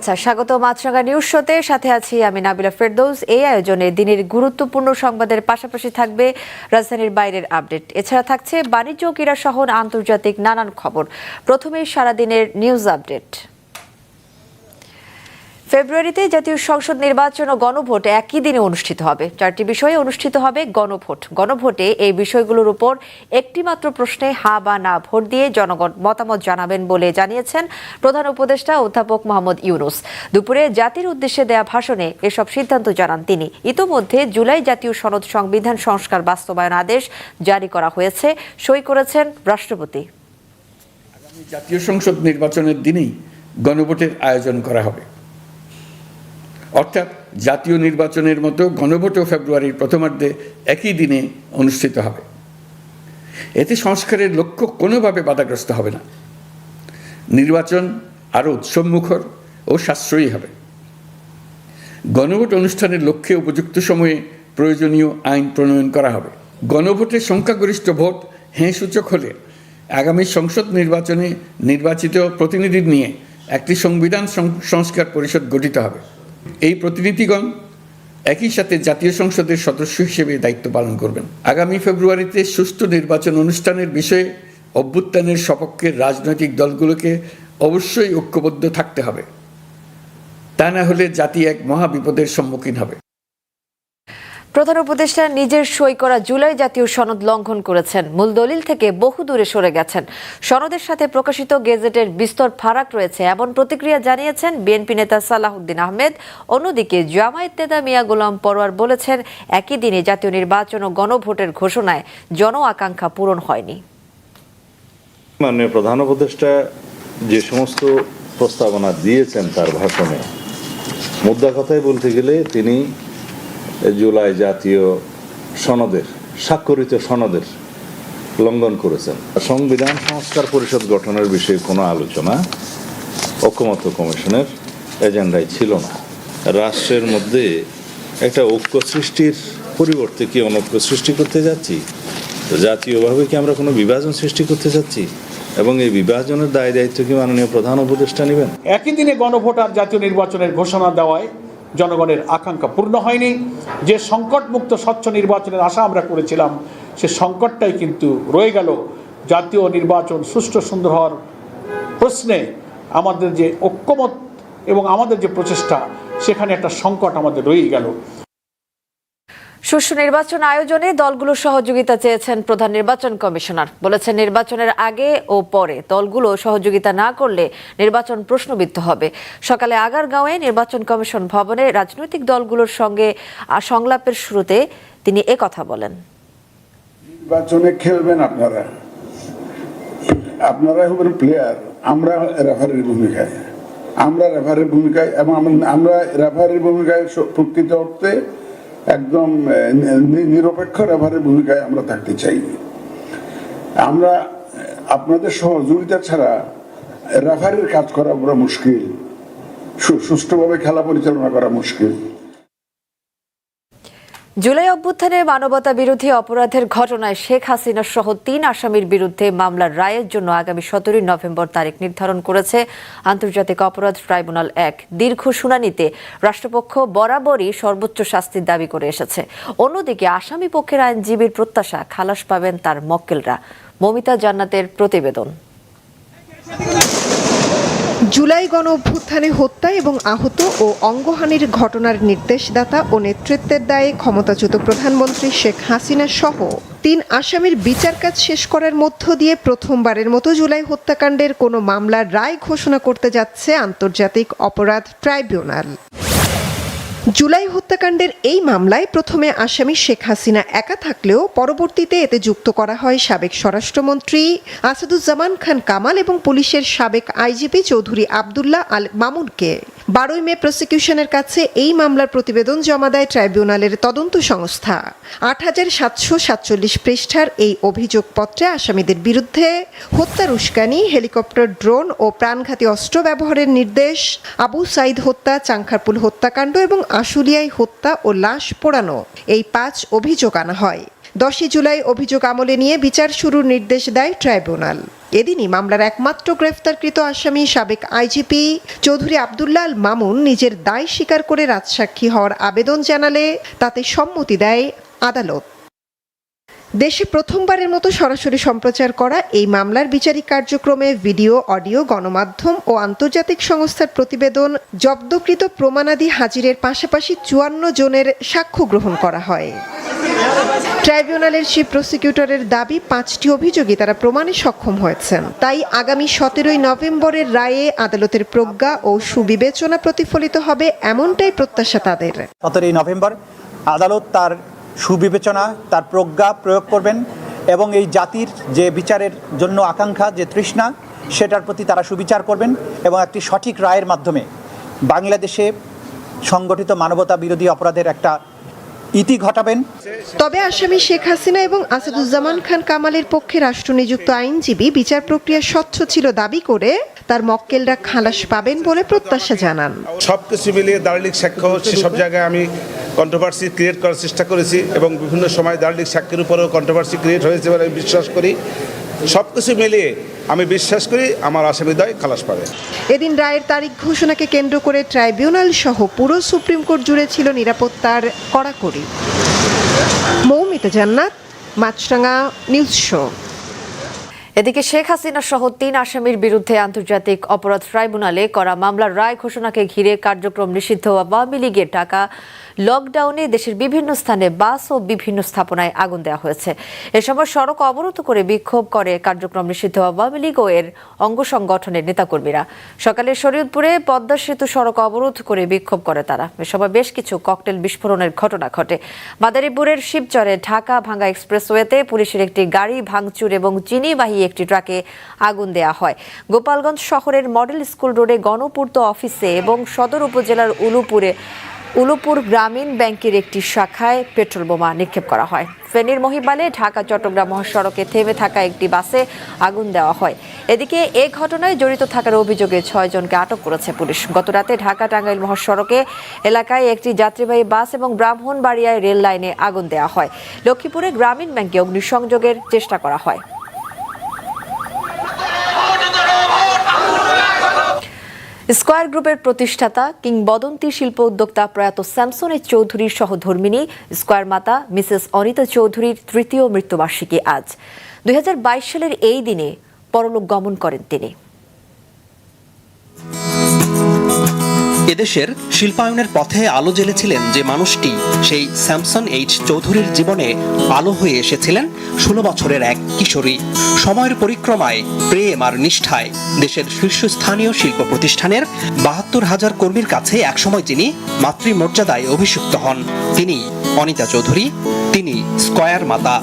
আচ্ছা স্বাগত মাছরাঙ্গা নিউজ শোতে। সাথে আছি আমি নাবিলা ফেরদৌস। এই আয়োজনে দিনের গুরুত্বপূর্ণ সংবাদের পাশাপাশি থাকবে রাজধানীর বাইরের আপডেট। এছাড়া থাকছে বাণিজ্য ক্রীড়া সহ আন্তর্জাতিক নানান খবর। প্রথমেই সারাদিনের নিউজ আপডেট। ফেব্রুয়ারিতে জাতীয় সংসদ নির্বাচন ও গণভোট একই দিনে অনুষ্ঠিত হবে। চারটি বিষয়ে অনুষ্ঠিত হবে গণভোট। গণভোটে এই বিষয়গুলোর উপর একটি মাত্র প্রশ্নে হা বা না ভোট দিয়ে জনগণ মতামত জানাবেন বলে জানিয়েছেন প্রধান উপদেষ্টা অধ্যাপক মোহাম্মদ ইউনুস। দুপুরে জাতির উদ্দেশ্যে দেয়া ভাষণে এসব সিদ্ধান্ত জানান তিনি। ইতোমধ্যে জুলাই জাতীয় সনদ সংবিধান সংস্কার বাস্তবায়ন আদেশ জারি করা হয়েছে, সই করেছেন রাষ্ট্রপতি। জাতীয় সংসদ নির্বাচনের দিনেই গণভোটের আয়োজন করা হবে। অর্থাৎ জাতীয় নির্বাচনের মতো গণভোটও ফেব্রুয়ারির প্রথমার্ধে একই দিনে অনুষ্ঠিত হবে। এতে সংস্কারের লক্ষ্য কোনোভাবে বাধাগ্রস্ত হবে না। নির্বাচন আরও উৎসবমুখর ও সাশ্রয়ী হবে। গণভোট অনুষ্ঠানের লক্ষ্যে উপযুক্ত সময়ে প্রয়োজনীয় আইন প্রণয়ন করা হবে। গণভোটের সংখ্যাগরিষ্ঠ ভোট হ্যাঁ সূচক হলে আগামী সংসদ নির্বাচনে নির্বাচিত প্রতিনিধি নিয়ে একটি সংবিধান সংস্কার পরিষদ গঠিত হবে। এই প্রতিনিধিগণ একই সাথে জাতীয় সংসদের সদস্য হিসেবে দায়িত্ব পালন করবেন। আগামী ফেব্রুয়ারিতে সুষ্ঠু নির্বাচন অনুষ্ঠানের বিষয়ে অভ্যুত্থানের সপক্ষে রাজনৈতিক দলগুলোকে অবশ্যই ঐক্যবদ্ধ থাকতে হবে। তা না হলে জাতি এক মহাবিপদের সম্মুখীন হবে। প্রধান উপদেষ্টা নিজের সই করা জুলাই জাতীয় সনদ লঙ্ঘন করেছেন। মূল দলিল থেকে বহু দূরে সরে গেছেন। সনদের সাথে প্রকাশিত গেজেটের বিস্তর ফারাক রয়েছে, এমন প্রতিক্রিয়া জানিয়েছেন বিএনপি নেতা সালাহুদ্দিন আহমেদ। অন্যদিকে জামায়াত নেতা মিয়া গোলাম পরোয়ার বলেছেন, একই দিনে জাতীয় নির্বাচন ও গণভোটের ঘোষণায় জন আকাঙ্ক্ষা পূরণ হয়নি। প্রধান উপদেষ্টা, যে সমস্ত প্রস্তাবনা দিয়েছেন তার ভাষণে মুদ্রা কথায় বলতে গেলে তিনি জুলাই জাতীয় সনদের, স্বাক্ষরিত সনদের লঙ্ঘন করেছেন। সংবিধান সংস্কার পরিষদ গঠনের বিষয়ে কোনো আলোচনা ঐকমত্য কমিশনের এজেন্ডায় ছিল না। রাষ্ট্রের মধ্যে একটা ঐক্য সৃষ্টির পরিবর্তে কি অনৈক্য সৃষ্টি করতে যাচ্ছি? তো জাতীয়ভাবে কি আমরা কোনো বিভাজন সৃষ্টি করতে যাচ্ছি? এবং এই বিভাজনের দায় দায়িত্ব কি মাননীয় প্রধান উপদেষ্টা নেবেন? একই দিনে গণভোট আর জাতীয় নির্বাচনের ঘোষণা দেওয়ায় জনগণের আকাঙ্ক্ষা পূর্ণ হয়নি। যে সংকটমুক্ত স্বচ্ছ নির্বাচনের আশা আমরা করেছিলাম, সে সংকটটাই কিন্তু রয়ে গেল। জাতীয় নির্বাচন সুষ্ঠু সুন্দর হওয়ার প্রশ্নে আমাদের যে ঐক্যমত এবং আমাদের যে প্রচেষ্টা, সেখানে একটা সংকট আমাদের রয়েই গেল। সুষ্ঠু নির্বাচন আয়োজনে দলগুলোর সহযোগিতা চেয়েছেন প্রধান নির্বাচন কমিশনার। বলেছেন নির্বাচনের আগে ও পরে দলগুলো সহযোগিতা না করলে নির্বাচন প্রশ্নবিদ্ধ হবে। সকালে আগারগাঁওয়ে নির্বাচন কমিশন ভবনে রাজনৈতিক দলগুলোর সঙ্গে সংলাপের শুরুতে তিনি কথা বলেন। নির্বাচনে খেলবেন আপনারা। আপনারা হবেন প্লেয়ার আমরা রেফারির ভূমিকায়। আমরা রেফারির ভূমিকায় এবং আমরা রেফারির ভূমিকায় প্রকৃত অর্থে একদম নিরপেক্ষ রেভারের ভূমিকায় আমরা থাকতে চাই। আমরা, আপনাদের সহযোগিতা ছাড়া রেফারির কাজ করা বড় মুশকিল। সুষ্ঠুভাবে খেলা পরিচালনা করা মুশকিল। জুলাই অভ্যুত্থানে মানবতা বিরোধী অপরাধের ঘটনায় শেখ হাসিনা সহ তিন আসামির বিরুদ্ধে মামলার রায়ের জন্য আগামী সতেরোই নভেম্বর তারিখ নির্ধারণ করেছে আন্তর্জাতিক অপরাধ ট্রাইব্যুনাল এক। দীর্ঘ শুনানিতে রাষ্ট্রপক্ষ বরাবরই সর্বোচ্চ শাস্তির দাবি করে এসেছে। অন্যদিকে আসামি পক্ষের আইনজীবীর প্রত্যাশা খালাস পাবেন তার মক্কেলরা। মমিতা জান্নাতের প্রতিবেদন। জুলাই গণ অভ্যুত্থানে হত্যা এবং আহত ও অঙ্গহানির ঘটনার নির্দেশদাতা ও নেতৃত্বের দায়ে ক্ষমতাচ্যুত প্রধানমন্ত্রী শেখ হাসিনা সহ তিন আসামির বিচার কাজ শেষ করার মধ্য দিয়ে প্রথমবারের মতো জুলাই হত্যাকাণ্ডের কোনো মামলার রায় ঘোষণা করতে যাচ্ছে আন্তর্জাতিক অপরাধ ট্রাইব্যুনাল। জুলাই হত্যাকাণ্ডের এই মামলায় প্রথমে আসামি শেখ হাসিনা একা থাকলেও পরবর্তীতে এতে যুক্ত করা হয় সাবেক স্বরাষ্ট্রমন্ত্রী আসাদুজ্জামান খান কামাল এবং পুলিশের সাবেক আইজিপি চৌধুরী আবদুল্লাহ আল মামুনকে। বারোই মে প্রসিকিউশনের কাছে এই মামলার প্রতিবেদন জমা দেয় ট্রাইব্যুনালের তদন্ত সংস্থা। আট হাজার সাতশো সাতচল্লিশ পৃষ্ঠার এই অভিযোগপত্রে আসামিদের বিরুদ্ধে হত্যার উস্কানি, হেলিকপ্টার, ড্রোন ও প্রাণঘাতী অস্ত্র ব্যবহারের নির্দেশ, আবু সাইদ হত্যা, চাংখারপুল হত্যাকাণ্ড এবং আশুলিয়ায় হত্যা ও লাশ পোড়ানো এই পাঁচ অভিযোগ আনা হয়। দশই জুলাই অভিযোগ আমলে নিয়ে বিচার শুরুর নির্দেশ দেয় ট্রাইব্যুনাল। এদিনই মামলার একমাত্র গ্রেফতারকৃত আসামি সাবেক আইজিপি চৌধুরী আবদুল্লাহ আল মামুন নিজের দায় স্বীকার করে রাজসাক্ষী হওয়ার আবেদন জানালে তাতে সম্মতি দেয় আদালত। দেশে প্রথমবারের মতো সরাসরি সম্প্রচার করা এই মামলার বিচারিক কার্যক্রমে ভিডিও, অডিও, গণমাধ্যম ও আন্তর্জাতিক সংস্থার প্রতিবেদন জব্দকৃত প্রমাণাদি হাজিরের পাশাপাশি চুয়ান্ন জনের সাক্ষ্য গ্রহণ করা হয়। ট্রাইব্যুনালের চিফ প্রসিকিউটরের দাবি, পাঁচটি অভিযোগই তারা প্রমাণে সক্ষম হয়েছেন। তাই আগামী সতেরোই নভেম্বরের রায়ে আদালতের প্রজ্ঞা ও সুবিবেচনা প্রতিফলিত হবে এমনটাই প্রত্যাশা তাদের। সতেরোই নভেম্বর আদালত তার সুবিবেচনা, তার প্রজ্ঞা প্রয়োগ করবেন এবং এই জাতির যে বিচারের জন্য আকাঙ্ক্ষা, যে তৃষ্ণা, সেটার প্রতি তারা সুবিচার করবেন এবং একটি সঠিক রায়ের মাধ্যমে বাংলাদেশে সংগঠিত মানবতা বিরোধী অপরাধের একটা ইতি ঘটাবেন। তবে আসামি শেখ হাসিনা এবং আসাদুজ্জামান খান কামালের পক্ষে রাষ্ট্রনিযুক্ত আইনজীবী বিচার প্রক্রিয়া স্বচ্ছ ছিল দাবি করে তার মক্কেলরা খালাস পাবেন বলে প্রত্যাশা জানান। সব কিছু মিলিয়ে দার্লিক সাক্ষ্য হচ্ছে সব জায়গায় আমি কন্ট্রোভার্সি ক্রিয়েট করার চেষ্টা করেছি এবং বিভিন্ন সময় দার্লিক সাক্ষের উপরেও কন্ট্রোভার্সি ক্রিয়েট হয়েছে বলে আমি বিশ্বাস করি। সব কিছু মিলিয়ে আমি বিশ্বাস করি আমার আসামিদয় খালাস পাবে। এদিন রায়ের তারিখ ঘোষণাকে কেন্দ্র করে ট্রাইব্যুনাল সহ পুরো সুপ্রিম কোর্ট জুড়ে ছিল নিরাপত্তার কড়াকড়ি। মৌমিতা জান্নাত মাছরাঙা নিউজ শো। এদিকে শেখ হাসিনা সহ তিন আসামির বিরুদ্ধে আন্তর্জাতিক অপরাধ ট্রাইব্যুনালে করা মামলার রায় ঘোষণাকে ঘিরে কার্যক্রম নিষিদ্ধ আওয়ামী লীগের টাকা লকডাউনে দেশের বিভিন্ন স্থানে বাস ও বিভিন্ন স্থাপনায় আগুন দেওয়া হয়েছে। এ সময় সড়ক অবরোধ করে বিক্ষোভ করে কার্যক্রম নিষিদ্ধ আওয়ামী লীগ ও এর অঙ্গ সংগঠনের নেতাকর্মীরা। সকালে শরীয়তপুরে পদ্মা সেতু সড়ক অবরোধ করে বিক্ষোভ করে তারা। এ সময় বেশ কিছু ককটেল বিস্ফোরণের ঘটনা ঘটে। মাদারীপুরের শিবচরে ঢাকা ভাঙ্গা এক্সপ্রেসওয়েতে পুলিশের একটি গাড়ি ভাঙচুর এবং চিনিবাহী একটি ট্রাকে আগুন দেয়া হয়। গোপালগঞ্জ শহরের মডেল স্কুল রোডে গণপূর্ত অফিসে এবং সদর উপজেলার উলুপুরে উলুপুর গ্রামীণ ব্যাংকের একটি শাখায় পেট্রোল বোমা নিক্ষেপ করা হয়। ফেনীর মহিবালে ঢাকা, চট্টগ্রাম মহাসড়কে থেমে থাকা একটি বাসে আগুন দেওয়া হয়। এদিকে এ ঘটনায় জড়িত থাকার অভিযোগে ছয় জনকে আটক করেছে পুলিশ। গতরাতে ঢাকা টাঙ্গাইল মহাসড়কে এলাকায় একটি যাত্রীবাহী বাস এবং ব্রাহ্মণবাড়িয়ায় রেল লাইনে আগুন দেওয়া হয়। লক্ষ্মীপুরে গ্রামীণ ব্যাংকে অগ্নিসংযোগের চেষ্টা করা হয়। স্কয়ার গ্রুপের প্রতিষ্ঠাতা কিংবদন্তি শিল্প উদ্যোক্তা প্রয়াত স্যামসন চৌধুরীর সহধর্মিনী, স্কয়ার মাতা মিসেস অনিতা চৌধুরীর তৃতীয় মৃত্যুবার্ষিকী আজ। দু হাজার বাইশ সালের এই দিনে পরলোক গমন করেন তিনি। এদেশের শিল্পায়নের পথে আলো জ্বেলেছিলেন যে মানুষটি, সেই স্যামসন এইচ চৌধুরীর জীবনে আলো হয়ে এসেছিলেন ষোলো বছরের এক কিশোরী। সময়ের পরিক্রমায়, প্রেম আর নিষ্ঠায় দেশের শীর্ষস্থানীয় শিল্প প্রতিষ্ঠানের বাহাত্তর হাজার কর্মীর কাছে একসময় যিনি মাতৃমর্যাদায় অভিষিক্ত হন। তিনি অনিতা চৌধুরী, তিনি স্কয়ার মাতা।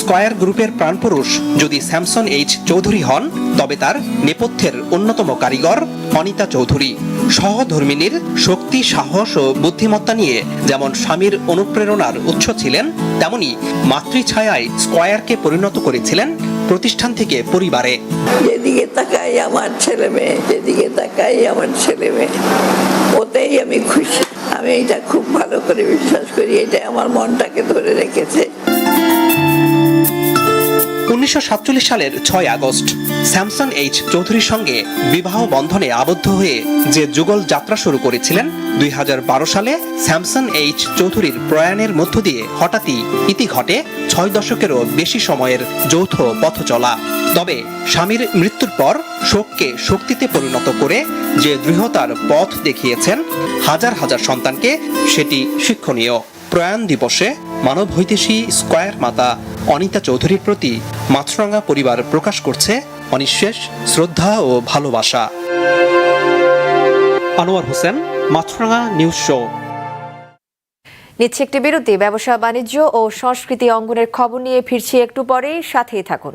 স্কয়ার গ্রুপের প্রাণপুরুষ যদি স্যামসন এইচ চৌধুরী হন, তবে তার নেপথ্যের অন্যতম কারিগর অনিতা চৌধুরী। সহধর্মিনীর শক্তি, সাহস ও বুদ্ধিমত্তা নিয়ে যেমন স্বামীর অনুপ্রেরণার উৎস ছিলেন, তেমনি মাতৃছায়ায় স্কয়ারকে পরিণত করেছিলেন প্রতিষ্ঠান থেকে পরিবারে। যেদিকে তাকাই আমার ছেলে মেয়ে, যেদিকে তাকাই আমার ছেলে মেয়ে, ওতেই আমি খুশি। আমি এটা খুব ভালো করে বিশ্বাস করি এটা আমার মনটাকে ধরে রেখেছে। উনিশশো সাতচল্লিশ সালের ছয় আগস্ট স্যামসন এইচ চৌধুরীর সঙ্গে বিবাহ বন্ধনে আবদ্ধ হয়ে যে যুগল যাত্রা শুরু করেছিলেন, দুই হাজার বারো সালে স্যামসন এইচ চৌধুরীর প্রয়াণের মধ্য দিয়ে হঠাৎই ইতি ঘটে ছয় দশকেরও বেশি সময়ের যৌথ পথ চলা তবে স্বামীর মৃত্যুর পর শোককে শক্তিতে পরিণত করে যে দৃঢ়তার পথ দেখিয়েছেন, হাজার হাজার সন্তানকে সেটি শিক্ষণীয়। প্রয়াণ দিবসে মানবহৈতেশী স্কয়ার মাতা অনিতা চৌধুরীর প্রতি মাছরাঙ্গা পরিবার প্রকাশ করছে অনিঃশেষ শ্রদ্ধা ও ভালোবাসা। Anwar Hossain Maasranga news show. নিচ্ছে একটি বিরতি, ব্যবসা, বাণিজ্য ও সংস্কৃতি অঙ্গনের খবর নিয়ে ফিরছি একটু পরেই, সাথেই থাকুন।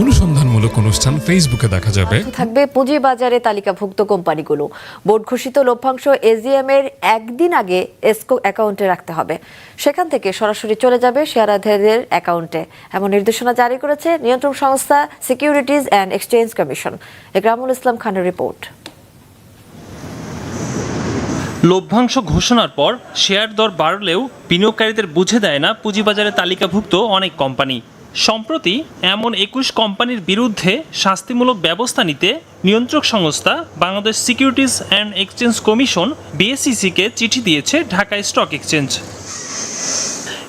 অনুসন্ধানমূলক অনুষ্ঠান ফেসবুকে দেখা যাবে। থাকবে পুঁজিবাজারে তালিকাভুক্ত কোম্পানিগুলো। বোর্ড ঘোষিত লভ্যাংশ এজিএম এর একদিন আগে এসকো অ্যাকাউন্টে রাখতে হবে। সেখান থেকে সরাসরি চলে যাবে শেয়ারাধারীদের অ্যাকাউন্টে এমন নির্দেশনা জারি করেছে নিয়ন্ত্রণ সংস্থা securities and exchange commission Ekramul Islam খানের রিপোর্ট। লভ্যাংশ ঘোষণার পর শেয়ার দর বাড়লেও বিনিয়োগকারীদের বুঝে দেয় না পুঁজিবাজারে তালিকাভুক্ত অনেক কোম্পানি। সম্প্রতি এমন একুশ কোম্পানির বিরুদ্ধে শাস্তিমূলক ব্যবস্থা নিতে নিয়ন্ত্রক সংস্থা Bangladesh securities and exchange commission বিএসসিসিকে চিঠি দিয়েছে ঢাকা স্টক এক্সচেঞ্জ।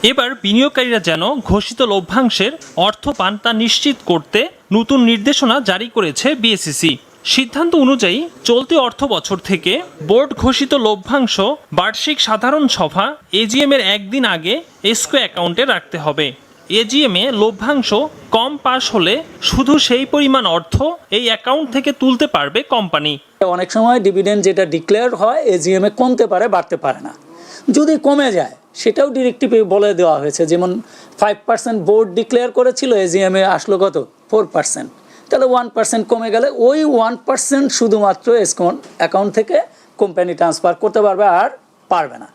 এবার বিনিয়োগকারীরা যেন ঘোষিত লভ্যাংশের অর্থ পান তা নিশ্চিত করতে নতুন নির্দেশনা জারি করেছে বিএসসিসি সিদ্ধান্ত অনুযায়ী চলতি অর্থ বছর থেকে বোর্ড ঘোষিত লভ্যাংশ বার্ষিক সাধারণ সভা এজিএমের একদিন আগে এসকো অ্যাকাউন্টে রাখতে হবে। এজিএম লভ্যাংশ কম পাস হলে শুধু সেই পরিমাণ অর্থ এই অ্যাকাউন্ট থেকে তুলতে পারবে কোম্পানি অনেক সময় ডিভিডেন্ড যেটা ডিক্লেয়ার হয় এজিএম কমতে পারে, বাড়তে পারে না। যদি কমে যায়, সেটাও ডিরেক্টিভে বলে দেওয়া হয়েছে। যেমন ফাইভ পার্সেন্ট বোর্ড ডিক্লেয়ার করেছিল এজিএম আসলো কত? ফোর পার্সেন্ট তাহলে ওয়ান পার্সেন্ট কমে গেলে ওই ওয়ান পার্সেন্ট শুধুমাত্র এসকন অ্যাকাউন্ট থেকে কোম্পানি ট্রান্সফার করতে পারবে। আর পারবে না।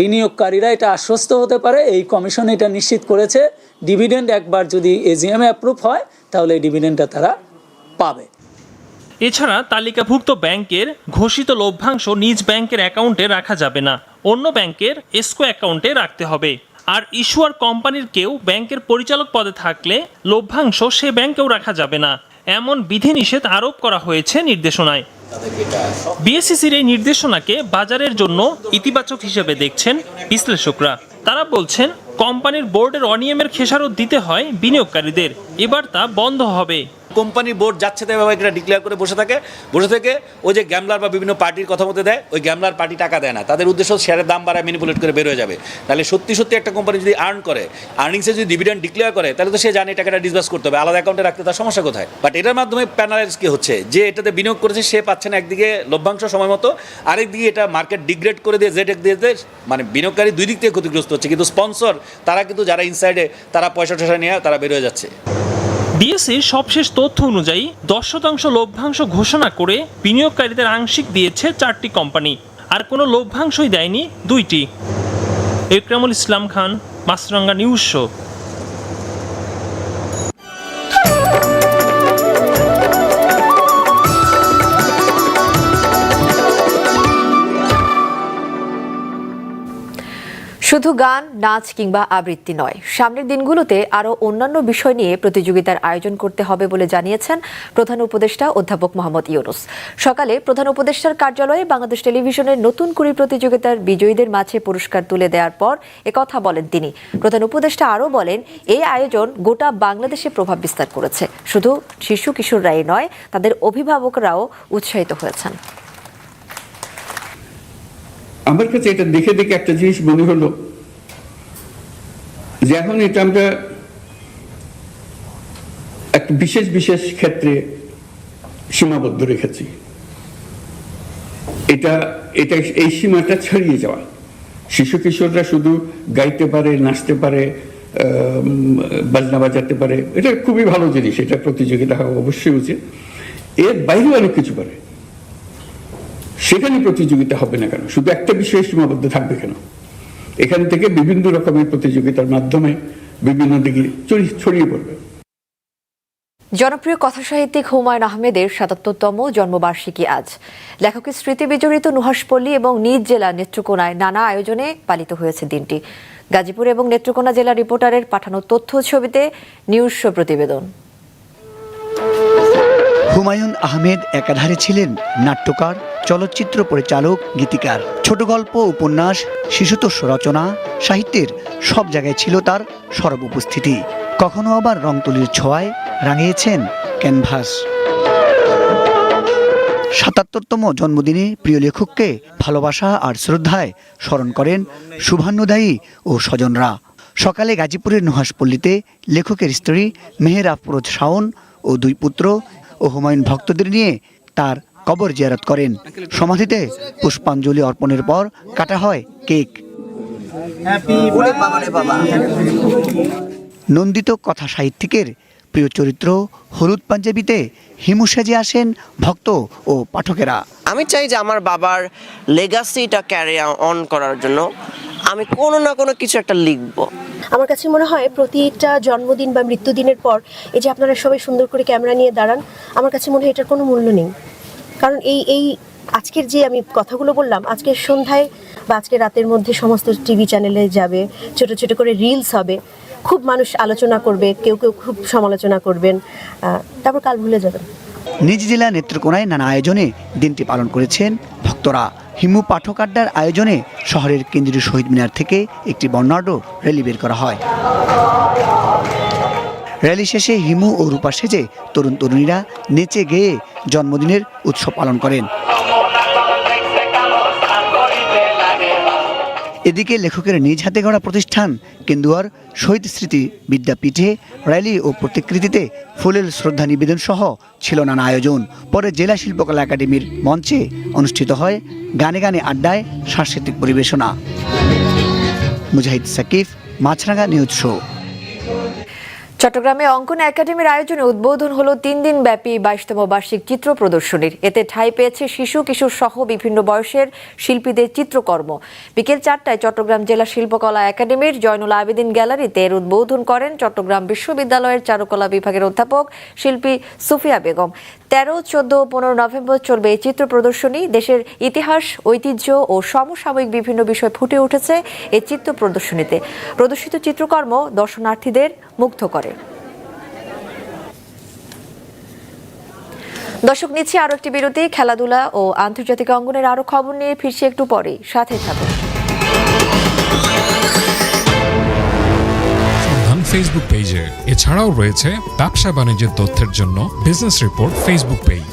বিনিয়োগকারীরা এটা আশ্বস্ত হতে পারে, এই কমিশন এটা নিশ্চিত করেছে। ডিভিডেন্ড একবার যদি এজিএম অ্যাপ্রুভ হয়, তাহলে এই ডিভিডেন্ডটা তারা পাবে। এছাড়া তালিকাভুক্ত ব্যাংকের ঘোষিত লভ্যাংশ নিজ ব্যাংকের অ্যাকাউন্টে রাখা যাবে না, অন্য ব্যাংকের এসকো অ্যাকাউন্টে রাখতে হবে। আর ইস্যুয়ার কোম্পানির কেউ ব্যাংকের পরিচালক পদে থাকলে লভ্যাংশ সে ব্যাংকেও রাখা যাবে না, এমন বিধিনিষেধ আরোপ করা হয়েছে নির্দেশনায়। বিএসসিসির এই নির্দেশনাকে বাজারের জন্য ইতিবাচক হিসেবে দেখছেন বিশ্লেষকরা। তারা বলছেন, কোম্পানির বোর্ডের অনিয়মের খেসারত দিতে হয় বিনিয়োগকারীদের। এবার তা বন্ধ হবে। কোম্পানি বোর্ড যাচ্ছে তাই ভাবে এটা ডিক্লেয়ার করে বসে থাকে। বসে থেকে ওই যে গ্যামলার বা বিভিন্ন পার্টির কথা মতো দেয়, ওই গ্যামলার পার্টি টাকা দেয় না। তাদের উদ্দেশ্য শেয়ারের দাম বাড়ায় ম্যানিপুলেট করে বের হয়ে যাবে। তাহলে সত্যি সত্যি একটা কোম্পানি যদি আর্ন করে আর্নিংসে যদি ডিভিডেন্ড ডিক্লেয়ার করে, তাহলে তো সে জানে টাকাটা ডিসবাস করতে হবে। আলাদা অ্যাকাউন্টে রাখতে তার সমস্যা কোথায়? বাট এটার মাধ্যমে প্যানালাইজ কি হচ্ছে? যে এটাতে বিনিয়োগ করেছে, সে পাচ্ছে না একদিকে লভ্যাংশ সময় মতো আরেকদিকে এটা মার্কেট ডিগ্রেড করে দিয়ে জেড দিয়ে দিয়ে মানে বিনিয়োগকারী দুই দিক থেকে ক্ষতিগ্রস্ত হচ্ছে। কিন্তু স্পন্সর তারা কিন্তু যারা ইনসাইডে তারা পয়সা টয়সা নিয়ে তারা বের হয়ে যাচ্ছে। ডিএসসির সবশেষ তথ্য অনুযায়ী দশ শতাংশ লভ্যাংশ ঘোষণা করে বিনিয়োগকারীদের আংশিক দিয়েছে চারটি কোম্পানি। আর কোনো লভ্যাংশই দেয়নি দুইটি। Ekramul Islam Khan Maasranga news show. শুধু গান, নাচ কিংবা আবৃত্তি নয়। সামনের দিনগুলোতে আরও অন্যান্য বিষয় নিয়ে প্রতিযোগিতার আয়োজন করতে হবে বলে জানিয়েছেন প্রধান উপদেষ্টা অধ্যাপক মোহাম্মদ ইউনুস। সকালে প্রধান উপদেষ্টার কার্যালয়ে বাংলাদেশ টেলিভিশনের নতুন কুড়ি প্রতিযোগিতার বিজয়ীদের মাঝে পুরস্কার তুলে দেওয়ার পর একথা বলেন তিনি। প্রধান উপদেষ্টা আরও বলেন এই আয়োজন গোটা বাংলাদেশে প্রভাব বিস্তার করেছে। শুধু শিশু কিশোররাই নয়, তাদের অভিভাবকরাও উৎসাহিত হয়েছেন। আমার কাছে এটা দেখে দেখে একটা জিনিস মনে হলো যে এখন এটা আমরা একটা বিশেষ বিশেষ ক্ষেত্রে সীমাবদ্ধ রেখেছি। এটা এটা এই সীমাটা ছাড়িয়ে যাওয়া। শিশু কিশোররা শুধু গাইতে পারে, নাচতে পারে বাজনা বাজাতে পারে, এটা খুবই ভালো জিনিস, এটা প্রতিযোগিতা হওয়া অবশ্যই উচিত। এর বাইরেও অনেক কিছু পারে। সেখানে প্রতিযোগিতা হবে না কেন? শুধু একটা বিষয়ে সীমাবদ্ধ থাকবে কেন? এখান থেকে বিভিন্ন রকমের প্রতিযোগিতার মাধ্যমে বিভিন্ন দিকে ছড়িয়ে পড়বে। জনপ্রিয় কথাসাহিত্যিক হুমায়ুন আহমেদের সাতাত্তরতম জন্মবার্ষিকী আজ। লেখকের স্মৃতি বিজড়িত নুহাসপল্লী এবং নিজ জেলা নেত্রকোনায় নানা আয়োজনে পালিত হয়েছে দিনটি। গাজীপুর এবং নেত্রকোনা জেলা রিপোর্টারের পাঠানো তথ্য ছবিতে নিউজ প্রতিবেদন। হুমায়ুন আহমেদ একাধারে ছিলেন নাট্যকার, চলচ্চিত্র পরিচালক, গীতিকার। ছোট গল্প, উপন্যাস, শিশুতোষ রচনা, সাহিত্যের সব জায়গায় ছিল তার সরব উপস্থিতি কখনো আবার রংতুলির ছোঁয়ায় রাঙিয়েছেন ক্যানভাস। সাতাত্তরতম জন্মদিনে প্রিয় লেখককে ভালোবাসা আর শ্রদ্ধায় স্মরণ করেন শুভান্নদায়ী ও স্বজনরা। সকালে গাজীপুরের নুহাসপল্লীতে লেখকের স্ত্রী মেহের আফরোজ শাওন ও দুই পুত্র ও হুমায়ুন ভক্তদের নিয়ে তার কবর জিয়ারত করেন। সমাধিতে পুষ্পাঞ্জলি অর্পণের পর কাটা হয় কেক। নন্দিত কথা সাহিত্যিকের প্রিয় চরিত্র হলুদ পাঞ্জাবিতে হিমু সেজে আসেন ভক্ত ও পাঠকেরা। আমি চাই যে আমার বাবার লেগাসিটা ক্যারি অন করার জন্য আমি কোনো না কোনো কিছু একটা লিখব। আমার কাছে মনে হয় প্রতিটা জন্মদিন বা মৃত্যুদিনের পর এই যে আপনারা সবাই সুন্দর করে ক্যামেরা নিয়ে দাঁড়ান আমার কাছে মনে হয় এটার কোনো মূল্য নেই। কারণ এই এই আজকের যে আমি কথাগুলো বললাম আজকের সন্ধ্যায় বা আজকে রাতের মধ্যে সমস্ত টিভি চ্যানেলে যাবে ছোট ছোট করে রিলস হবে খুব মানুষ আলোচনা করবে, কেউ কেউ খুব সমালোচনা করবেন তারপর কাল ভুলে যাবেন। নিজ জেলা নেত্রকোনায় নানা আয়োজনে দিনটি পালন করেছেন ভক্তরা। হিমু পাঠক আড্ডার আয়োজনে শহরের কেন্দ্রীয় শহীদ মিনার থেকে একটি বর্ণাঢ্য র্যালি বের করা হয়। র্যালি শেষে হিমু ও রূপা সেজে তরুণ তরুণীরা নেচে গেয়ে জন্মদিনের উৎসব পালন করেন। এদিকে লেখকের নিজ হাতে গড়া প্রতিষ্ঠান কেন্দুয়ার শহীদ স্মৃতি বিদ্যাপীঠে র্যালি ও প্রতিকৃতিতে ফুলের শ্রদ্ধা নিবেদন সহ ছিল নানা আয়োজন। পরে জেলা শিল্পকলা একাডেমির মঞ্চে অনুষ্ঠিত হয় গানে গানে আড্ডায় সাংস্কৃতিক পরিবেশনা। Mujahid Sakif Maasranga news show. চট্টগ্রামে অঙ্কন একাডেমির আয়োজনে উদ্বোধন হলো তিন দিন ব্যাপী বাইশতম বার্ষিক চিত্র প্রদর্শনীর। এতে ঠাঁই পেয়েছে শিশু, কিশোর সহ বিভিন্ন বয়সের শিল্পীদের চিত্রকর্ম। বিকেল চারটায় চট্টগ্রাম জেলা শিল্পকলা একাডেমির জয়নুল আবেদিন গ্যালারিতে এর উদ্বোধন করেন চট্টগ্রাম বিশ্ববিদ্যালয়ের চারুকলা বিভাগের অধ্যাপক শিল্পী সুফিয়া বেগম। তেরো, চোদ্দ ও পনেরো নভেম্বর চলবে এই চিত্র প্রদর্শনী। দেশের ইতিহাস, ঐতিহ্য ও সমসাময়িক বিভিন্ন বিষয় ফুটে উঠেছে এই চিত্র প্রদর্শনীতে। প্রদর্শিত চিত্রকর্ম দর্শনার্থীদের মুগ্ধ করে। দর্শক, নিচ্ছি আরও একটি বিরতি। খেলাধুলা ও আন্তর্জাতিক অঙ্গনের আরও খবর নিয়ে ফিরছি একটু পরে সাথে থাকুন। ফেসবুক পেজে এছাড়াও রয়েছে ব্যবসা বাণিজ্যের তথ্যের জন্য business report Facebook page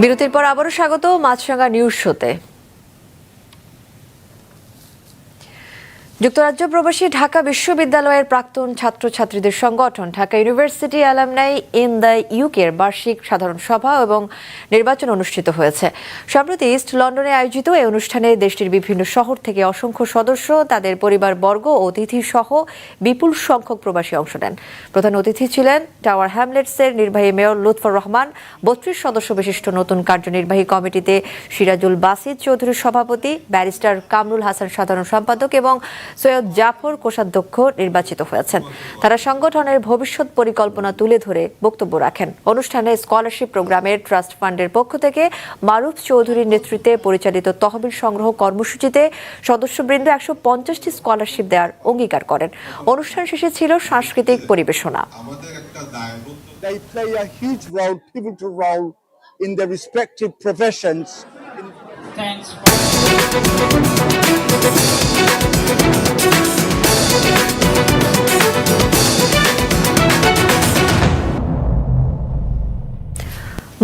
বিরতির পর আবারও স্বাগত মাছরাঙ্গা নিউজ শোতে যুক্তরাজ্য প্রবাসী ঢাকা বিশ্ববিদ্যালয়ের প্রাক্তন ছাত্রছাত্রীদের সংগঠন, Dhaka university alumni in the ইউকের বার্ষিক সাধারণ সভা এবং নির্বাচন অনুষ্ঠিত হয়েছে। সম্প্রতি ইস্ট লন্ডনে আয়োজিত এই অনুষ্ঠানে দেশটির বিভিন্ন শহর থেকে অসংখ্য সদস্য, তাদের পরিবারবর্গ ও অতিথি সহ বিপুল সংখ্যক প্রবাসী অংশ নেন। প্রধান অতিথি ছিলেন টাওয়ার হ্যামলেটসের নির্বাহী মেয়র লুৎফর রহমান, বত্রিশ সদস্য বিশিষ্ট নতুন কার্যনির্বাহী কমিটিতে সিরাজুল বাসিদ চৌধুরীর সভাপতি, ব্যারিস্টার কামরুল হাসান সাধারণ সম্পাদক এবং সৈয়দ জাফর কোষাধ্যক্ষ নির্বাচিত হয়েছেন। তারা সংগঠনের ভবিষ্যৎ পরিকল্পনা তুলে ধরে বক্তব্য রাখেন। অনুষ্ঠানে স্কলারশিপ প্রোগ্রামের ট্রাস্ট ফান্ডের পক্ষ থেকে মারুফ চৌধুরীর নেতৃত্বে পরিচালিত তহবিল সংগ্রহ কর্মসূচিতে সদস্যবৃন্দ একশো পঞ্চাশটি স্কলারশিপ দেওয়ার অঙ্গীকার করেন। অনুষ্ঠান শেষে ছিল সাংস্কৃতিক পরিবেশনা। They play a huge role, pivotal role in their respective professions. Thanks.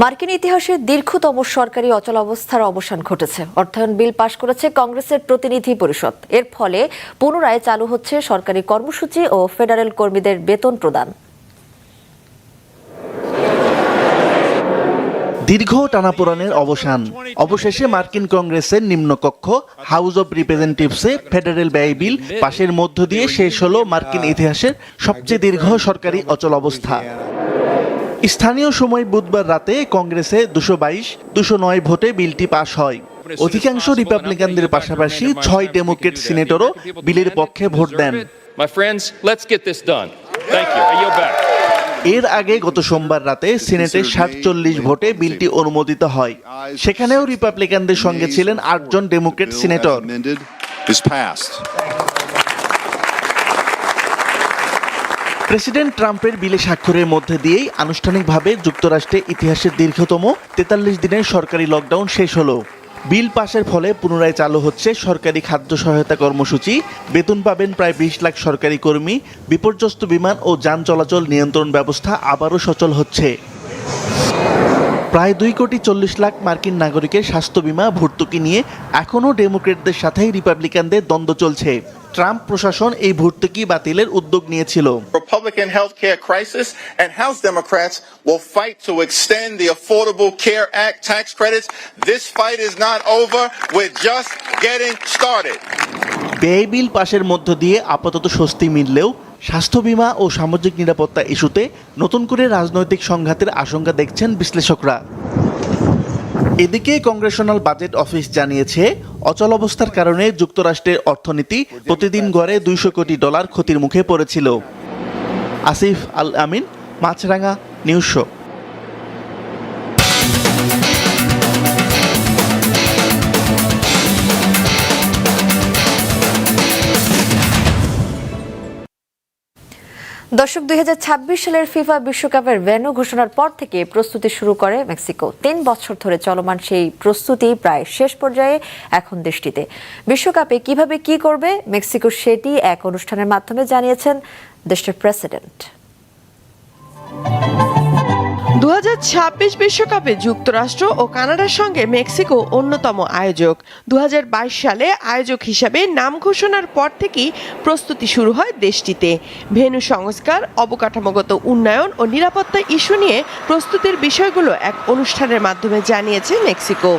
মার্কিন ইতিহাসে দীর্ঘতম সরকারি অচল অবস্থার অবসান ঘটেছে। অর্থায়ন বিল পাশ করেছে কংগ্রেসের প্রতিনিধি পরিষদ। এর ফলে পুনরায় চালু হচ্ছে সরকারি কর্মসূচি ও ফেডারেল কর্মীদের বেতন প্রদান। দীর্ঘ টানাপোড়ানের অবসান অবশেষে মার্কিন কংগ্রেসের নিম্নকক্ষ হাউস অব রিপ্রেজেন্টেটিভসে ফেডারেল ব্যয় বিল পাশের মধ্য দিয়ে শেষ হলো মার্কিন ইতিহাসের সবচেয়ে দীর্ঘ সরকারি অচল অবস্থা স্থানীয় সময় বুধবার রাতে কংগ্রেসে দুশো বাইশ দুশো নয় ভোটে বিলটি পাশ হয় অধিকাংশ রিপাবলিকানদের পাশাপাশি ছয় ডেমোক্রেট সিনেটরও বিলের পক্ষে ভোট দেন My friends, let's get this done. Thank you. I yield back. এর আগে গত সোমবার রাতে সিনেটের সাতচল্লিশ ভোটে বিলটি অনুমোদিত হয়। সেখানেও রিপাবলিকানদের সঙ্গে ছিলেন আটজন ডেমোক্রেট সিনেটর। প্রেসিডেন্ট ট্রাম্পের বিলে স্বাক্ষরের মধ্যে দিয়েই আনুষ্ঠানিকভাবে যুক্তরাষ্ট্রে ইতিহাসের দীর্ঘতম তেতাল্লিশ দিনের সরকারি লকডাউন শেষ হলো। বিল পাশের ফলে পুনরায় চালু হচ্ছে সরকারি খাদ্য সহায়তা কর্মসূচি। বেতন পাবেন প্রায় বিশ লাখ সরকারি কর্মী। বিপর্যস্ত বিমান ও যান চলাচল নিয়ন্ত্রণ ব্যবস্থা আবারও সচল হচ্ছে। প্রায় দুই কোটি চল্লিশ লাখ মার্কিন নাগরিকের স্বাস্থ্য বিমা ভর্তুকি নিয়ে এখনও ডেমোক্রেটদের সাথেই রিপাবলিকানদের দ্বন্দ্ব চলছে। ট্রাম্প প্রশাসন এই ভর্তুকি বাতিলের উদ্যোগ নিয়েছিল? Republican health care crisis and House Democrats fight to extend the affordable care act tax credits this fight is not over we just getting started bill পাশের মধ্য দিয়ে আপাতত স্বস্তি মিললেও স্বাস্থ্য বীমা ও সামাজিক নিরাপত্তা ইস্যুতে নতুন করে রাজনৈতিক সংঘাতের আশঙ্কা দেখছেন বিশ্লেষকরা। এদিকে কংগ্রেশনাল বাজেট অফিস জানিয়েছে অচল অবস্থার কারণে যুক্তরাষ্ট্রের অর্থনীতি প্রতিদিন গড়ে দুইশো কোটি ডলার ক্ষতির মুখে পড়েছিল। Asif Al Amin, Maasranga, news show. দর্শক, দুই হাজার ছাব্বিশ সালের ফিফা বিশ্বকাপের ভেন্যু ঘোষণার পর থেকে প্রস্তুতি শুরু করে মেক্সিকো। তিন বছর ধরে চলমান সেই প্রস্তুতি প্রায় শেষ পর্যায়ে এখন দেশটিতে। বিশ্বকাপে কীভাবে কি করবে মেক্সিকো সেটি এক অনুষ্ঠানের মাধ্যমে জানিয়েছেন দেশটির প্রেসিডেন্ট। দু বিশ্বকাপে যুক্তরাষ্ট্র ও কানাডার সঙ্গে মেক্সিকো অন্যতম আয়োজক। দু হাজার বাইশ সালে আয়োজক হিসাবে নাম ঘোষণার পর থেকেই প্রস্তুতি শুরু হয় দেশটিতে। ভেনু সংস্কার, অবকাঠামোগত উন্নয়ন ও নিরাপত্তা ইস্যু নিয়ে প্রস্তুতির বিষয়গুলো এক অনুষ্ঠানের মাধ্যমে জানিয়েছে মেক্সিকো।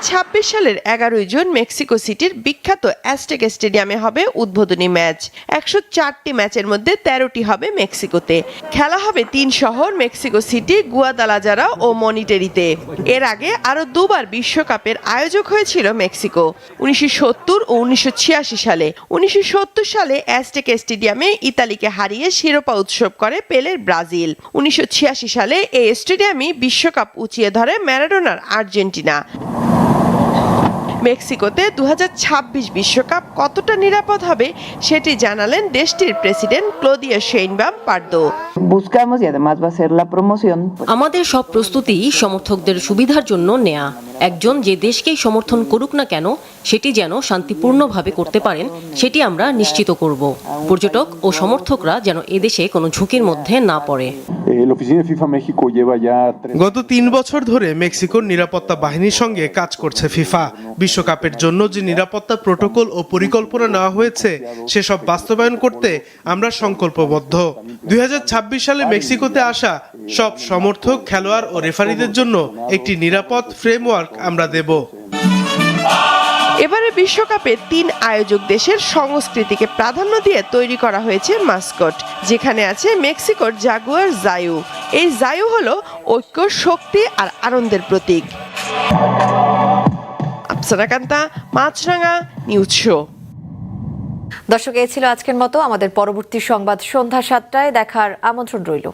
দু সালের এগারোই জুন মেক্সিকো সিটির বিখ্যাত অ্যাস্টেক স্টেডিয়ামে হবে উদ্বোধনী ম্যাচ। একশো চারটি ম্যাচের মধ্যে তেরোটি হবে মেক্সিকোতে। খেলা হবে তিন শহর, মেক্সিকো সিটি, গুয়াদালাজারা ও মনিটেরিতে। এর আগে আরও দুবার বিশ্বকাপের আয়োজক হয়েছিল মেক্সিকো। উনিশশো সত্তর ও উনিশশো ছিয়াশি সালে। উনিশশো সত্তর সালে অ্যাস্টেক স্টেডিয়ামে ইতালিকে হারিয়ে শিরোপা উৎসব করে পেলের ব্রাজিল। উনিশশো ছিয়াশি সালে এই স্টেডিয়ামই বিশ্বকাপ উঁচিয়ে ধরে ম্যারাডোনার আর্জেন্টিনা। মেক্সিকোতে দু বিশ্বকাপ কতটা নিরাপদ হবে সেটি জানালেন দেশটির প্রেসিডেন্ট ক্লোদিয়া শেইনবাম পার্দো। আমাদের সব প্রস্তুতি সমর্থকদের সুবিধার জন্য নেয়া। একজন যে দেশকেই সমর্থন করুক না কেন সেটি যেন শান্তিপূর্ণভাবে করতে পারেন সেটি আমরা নিশ্চিত করব। পর্যটক ও সমর্থকরা যেন এদেশে কোনো ঝুঁকির মধ্যে না পড়ে। গত তিন বছর ধরে মেক্সিকোর নিরাপত্তা বাহিনীর সঙ্গে কাজ করছে ফিফা। বিশ্বকাপের জন্য যে নিরাপত্তা প্রোটোকল ও পরিকল্পনা নেওয়া হয়েছে সেসব বাস্তবায়ন করতে আমরা সংকল্পবদ্ধ। দুই হাজার ছাব্বিশ সালে মেক্সিকোতে আসা সব সমর্থক খেলোয়াড় ও রেফারিদের জন্য একটি নিরাপদ ফ্রেমওয়ার্ক আমরা দেব। এবারে বিশ্বকাপে তিন আয়োজক দেশের সংস্কৃতিকে প্রাধান্য দিয়ে তৈরি করা হয়েছে মাস্কট, যেখানে আছে মেক্সিকোর জাগুয়ার জায়ু। এই জায়ু হলো ঐক্য, শক্তি আর আনন্দের প্রতীক। Afsana Kanta, Maasranga news show. দর্শক এ ছিল আজকের মতো। আমাদের পরবর্তী সংবাদ সন্ধ্যা সাতটায় দেখার আমন্ত্রণ রইল।